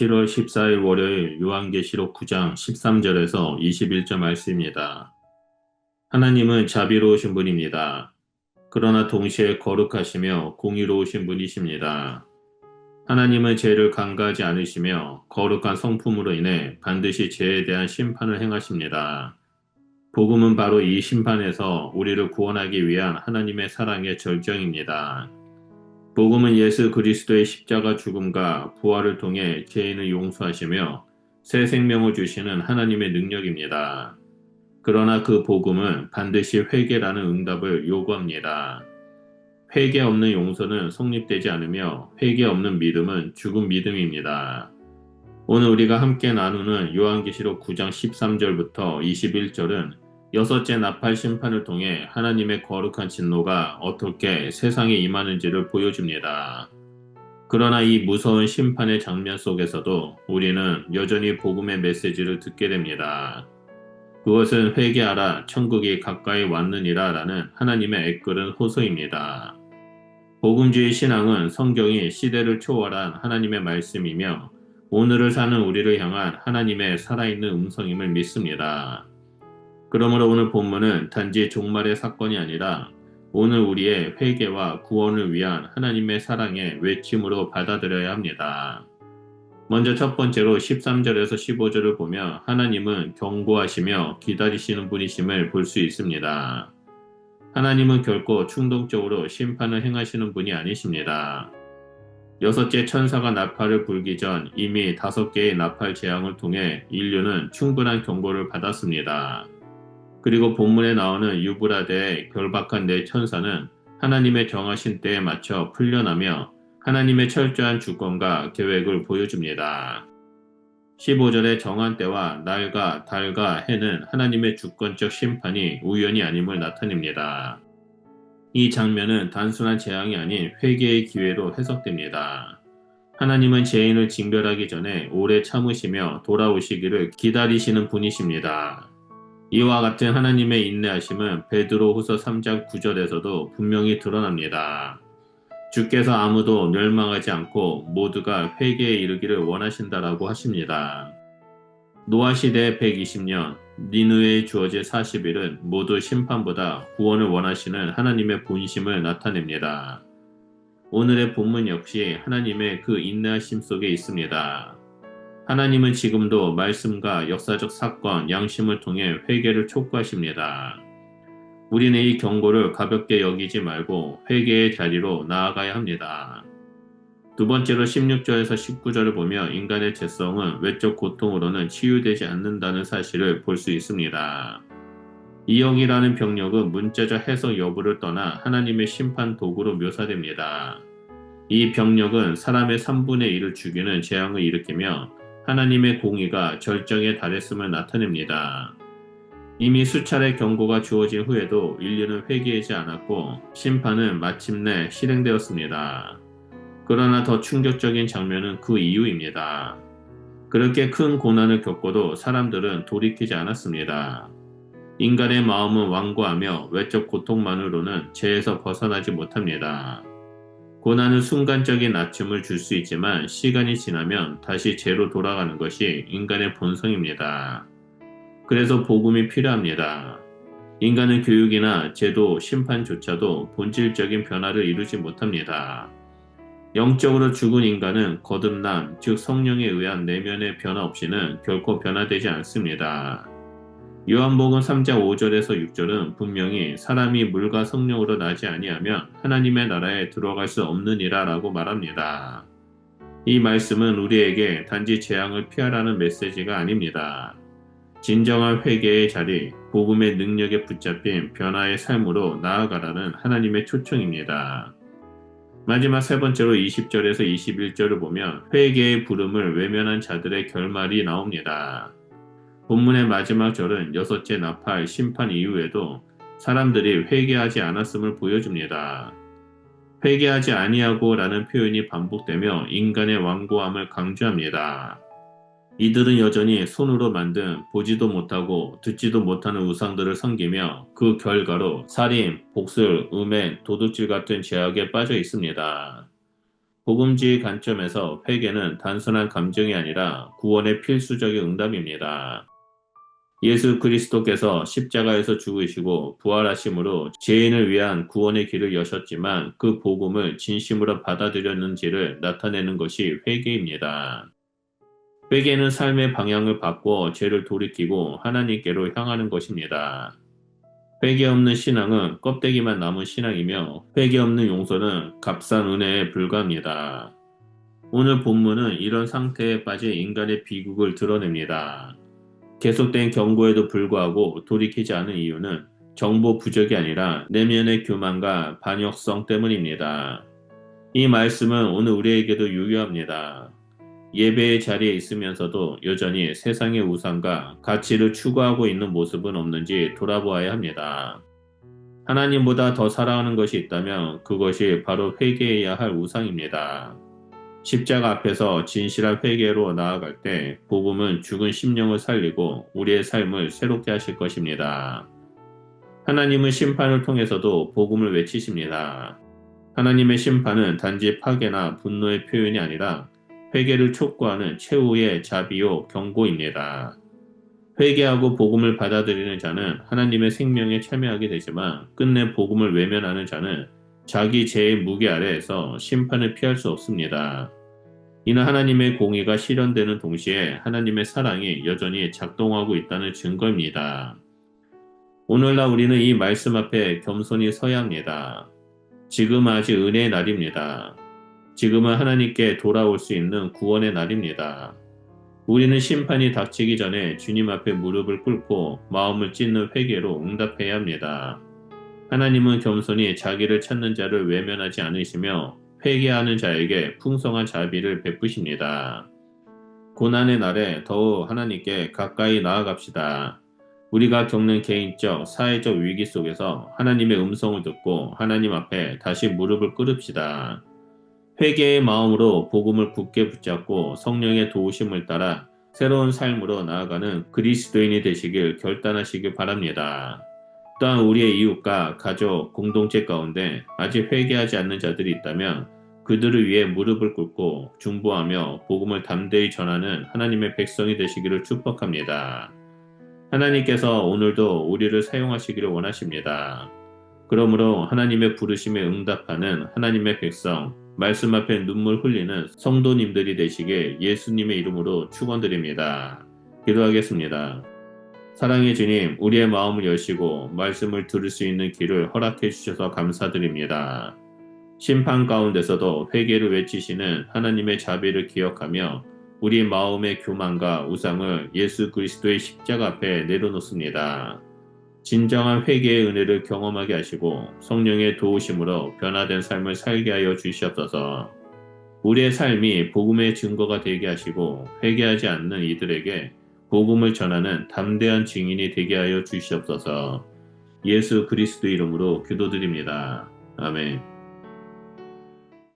7월 14일 월요일 요한계시록 9장 13절에서 21절 말씀입니다. 하나님은 자비로우신 분입니다. 그러나 동시에 거룩하시며 공의로우신 분이십니다. 하나님은 죄를 간과하지 않으시며 거룩한 성품으로 인해 반드시 죄에 대한 심판을 행하십니다. 복음은 바로 이 심판에서 우리를 구원하기 위한 하나님의 사랑의 절정입니다. 복음은 예수 그리스도의 십자가 죽음과 부활을 통해 죄인을 용서하시며 새 생명을 주시는 하나님의 능력입니다. 그러나 그 복음은 반드시 회개라는 응답을 요구합니다. 회개 없는 용서는 성립되지 않으며 회개 없는 믿음은 죽은 믿음입니다. 오늘 우리가 함께 나누는 요한계시록 9장 13절부터 21절은 여섯째 나팔 심판을 통해 하나님의 거룩한 진노가 어떻게 세상에 임하는지를 보여줍니다. 그러나 이 무서운 심판의 장면 속에서도 우리는 여전히 복음의 메시지를 듣게 됩니다. 그것은 회개하라 천국이 가까이 왔느니라 라는 하나님의 애끓은 호소입니다. 복음주의 신앙은 성경이 시대를 초월한 하나님의 말씀이며 오늘을 사는 우리를 향한 하나님의 살아있는 음성임을 믿습니다. 그러므로 오늘 본문은 단지 종말의 사건이 아니라 오늘 우리의 회개와 구원을 위한 하나님의 사랑의 외침으로 받아들여야 합니다. 먼저 첫 번째로 13절에서 15절을 보면 하나님은 경고하시며 기다리시는 분이심을 볼 수 있습니다. 하나님은 결코 충동적으로 심판을 행하시는 분이 아니십니다. 여섯째 천사가 나팔을 불기 전 이미 다섯 개의 나팔 재앙을 통해 인류는 충분한 경고를 받았습니다. 그리고 본문에 나오는 유브라데의 결박한 네 천사는 하나님의 정하신 때에 맞춰 풀려나며 하나님의 철저한 주권과 계획을 보여줍니다. 15절의 정한 때와 날과 달과 해는 하나님의 주권적 심판이 우연이 아님을 나타냅니다. 이 장면은 단순한 재앙이 아닌 회개의 기회로 해석됩니다. 하나님은 죄인을 징별하기 전에 오래 참으시며 돌아오시기를 기다리시는 분이십니다. 이와 같은 하나님의 인내하심은 베드로 후서 3장 9절에서도 분명히 드러납니다. 주께서 아무도 멸망하지 않고 모두가 회개에 이르기를 원하신다라고 하십니다. 노아 시대 120년, 니누에 주어질 40일은 모두 심판보다 구원을 원하시는 하나님의 본심을 나타냅니다. 오늘의 본문 역시 하나님의 그 인내하심 속에 있습니다. 하나님은 지금도 말씀과 역사적 사건, 양심을 통해 회개를 촉구하십니다. 우리는 이 경고를 가볍게 여기지 말고 회개의 자리로 나아가야 합니다. 두 번째로 16절에서 19절을 보며 인간의 죄성은 외적 고통으로는 치유되지 않는다는 사실을 볼 수 있습니다. 이영이라는 병력은 문자적 해석 여부를 떠나 하나님의 심판 도구로 묘사됩니다. 이 병력은 사람의 3분의 1을 죽이는 재앙을 일으키며 하나님의 공의가 절정에 달했음을 나타냅니다. 이미 수차례 경고가 주어진 후에도 인류는 회개하지 않았고 심판은 마침내 실행되었습니다. 그러나 더 충격적인 장면은 그 이유입니다. 그렇게 큰 고난을 겪고도 사람들은 돌이키지 않았습니다. 인간의 마음은 완고하며 외적 고통만으로는 죄에서 벗어나지 못합니다. 고난은 순간적인 낮춤을 줄 수 있지만 시간이 지나면 다시 죄로 돌아가는 것이 인간의 본성입니다. 그래서 복음이 필요합니다. 인간은 교육이나 제도, 심판조차도 본질적인 변화를 이루지 못합니다. 영적으로 죽은 인간은 거듭남, 즉 성령에 의한 내면의 변화 없이는 결코 변화되지 않습니다. 요한복음 3장 5절에서 6절은 분명히 사람이 물과 성령으로 나지 아니하면 하나님의 나라에 들어갈 수 없느니라라고 말합니다. 이 말씀은 우리에게 단지 재앙을 피하라는 메시지가 아닙니다. 진정한 회개의 자리, 복음의 능력에 붙잡힌 변화의 삶으로 나아가라는 하나님의 초청입니다. 마지막 세 번째로 20절에서 21절을 보면 회개의 부름을 외면한 자들의 결말이 나옵니다. 본문의 마지막 절은 여섯째 나팔 심판 이후에도 사람들이 회개하지 않았음을 보여줍니다. 회개하지 아니하고 라는 표현이 반복되며 인간의 완고함을 강조합니다. 이들은 여전히 손으로 만든 보지도 못하고 듣지도 못하는 우상들을 섬기며 그 결과로 살인, 복술, 음행, 도둑질 같은 죄악에 빠져 있습니다. 복음주의 관점에서 회개는 단순한 감정이 아니라 구원의 필수적인 응답입니다. 예수 그리스도께서 십자가에서 죽으시고 부활하심으로 죄인을 위한 구원의 길을 여셨지만 그 복음을 진심으로 받아들였는지를 나타내는 것이 회개입니다. 회개는 삶의 방향을 바꿔 죄를 돌이키고 하나님께로 향하는 것입니다. 회개 없는 신앙은 껍데기만 남은 신앙이며 회개 없는 용서는 값싼 은혜에 불과합니다. 오늘 본문은 이런 상태에 빠진 인간의 비극을 드러냅니다. 계속된 경고에도 불구하고 돌이키지 않은 이유는 정보 부족이 아니라 내면의 교만과 반역성 때문입니다. 이 말씀은 오늘 우리에게도 유효합니다. 예배의 자리에 있으면서도 여전히 세상의 우상과 가치를 추구하고 있는 모습은 없는지 돌아보아야 합니다. 하나님보다 더 사랑하는 것이 있다면 그것이 바로 회개해야 할 우상입니다. 십자가 앞에서 진실한 회개로 나아갈 때 복음은 죽은 심령을 살리고 우리의 삶을 새롭게 하실 것입니다. 하나님은 심판을 통해서도 복음을 외치십니다. 하나님의 심판은 단지 파괴나 분노의 표현이 아니라 회개를 촉구하는 최후의 자비요 경고입니다. 회개하고 복음을 받아들이는 자는 하나님의 생명에 참여하게 되지만 끝내 복음을 외면하는 자는 자기 죄의 무게 아래에서 심판을 피할 수 없습니다. 이는 하나님의 공의가 실현되는 동시에 하나님의 사랑이 여전히 작동하고 있다는 증거입니다. 오늘날 우리는 이 말씀 앞에 겸손히 서야 합니다. 지금 아직 은혜의 날입니다. 지금은 하나님께 돌아올 수 있는 구원의 날입니다. 우리는 심판이 닥치기 전에 주님 앞에 무릎을 꿇고 마음을 찢는 회개로 응답해야 합니다. 하나님은 겸손히 자기를 찾는 자를 외면하지 않으시며 회개하는 자에게 풍성한 자비를 베푸십니다. 고난의 날에 더욱 하나님께 가까이 나아갑시다. 우리가 겪는 개인적, 사회적 위기 속에서 하나님의 음성을 듣고 하나님 앞에 다시 무릎을 꿇읍시다. 회개의 마음으로 복음을 굳게 붙잡고 성령의 도우심을 따라 새로운 삶으로 나아가는 그리스도인이 되시길 결단하시길 바랍니다. 또한 우리의 이웃과 가족, 공동체 가운데 아직 회개하지 않는 자들이 있다면 그들을 위해 무릎을 꿇고 중보하며 복음을 담대히 전하는 하나님의 백성이 되시기를 축복합니다. 하나님께서 오늘도 우리를 사용하시기를 원하십니다. 그러므로 하나님의 부르심에 응답하는 하나님의 백성, 말씀 앞에 눈물 흘리는 성도님들이 되시길 예수님의 이름으로 축원드립니다. 기도하겠습니다. 사랑의 주님, 우리의 마음을 여시고 말씀을 들을 수 있는 길을 허락해 주셔서 감사드립니다. 심판 가운데서도 회개를 외치시는 하나님의 자비를 기억하며 우리 마음의 교만과 우상을 예수 그리스도의 십자가 앞에 내려놓습니다. 진정한 회개의 은혜를 경험하게 하시고 성령의 도우심으로 변화된 삶을 살게 하여 주시옵소서. 우리의 삶이 복음의 증거가 되게 하시고 회개하지 않는 이들에게 복음을 전하는 담대한 증인이 되게 하여 주시옵소서. 예수 그리스도 이름으로 기도드립니다. 아멘.